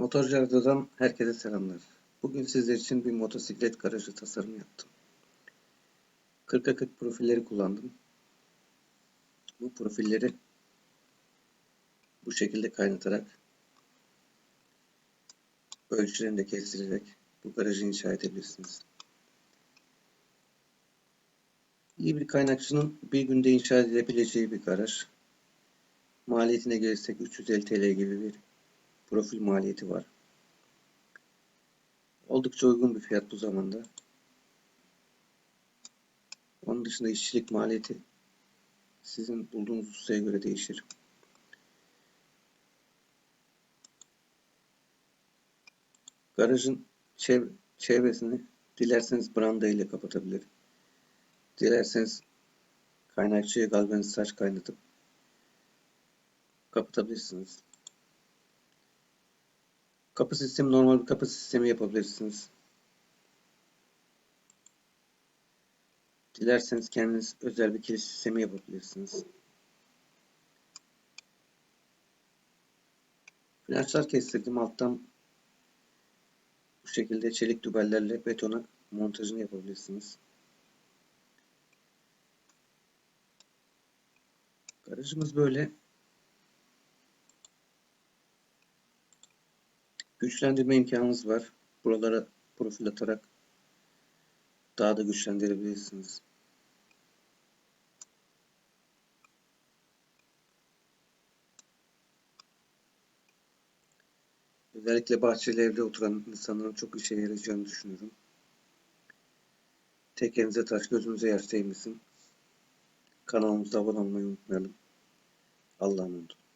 Motorcu Arda'dan herkese selamlar. Bugün sizler için bir motosiklet garajı tasarımı yaptım. 40'a 40 profilleri kullandım. Bu profilleri bu şekilde kaynatarak ölçülerini kestirerek bu garajı inşa edebilirsiniz. İyi bir kaynakçının bir günde inşa edebileceği bir garaj. Maliyetine gelirsek 350 TL gibi bir profil maliyeti var. Oldukça uygun bir fiyat bu zamanda. Onun dışında işçilik maliyeti sizin bulduğunuz ustaya göre değişir. Garajın çev çevresini dilerseniz branda ile kapatabilir. Dilerseniz kaynakçıya galvaniz saç kaynatıp kapatabilirsiniz. Kapı sistemi normal bir kapı sistemi yapabilirsiniz. Dilerseniz kendiniz özel bir kilit sistemi yapabilirsiniz. Flanşlar kestirdim alttan bu şekilde çelik dübellerle betona montajını yapabilirsiniz. Garajımız böyle. Güçlendirme imkanınız var. Buralara profil atarak daha da güçlendirebilirsiniz. Özellikle bahçeli evde oturan insanların çok işe yarayacağını düşünüyorum. Tek elinize taş gözünüze yaş değmesin. Kanalımıza abone olmayı unutmayalım. Allah'a emanet olun.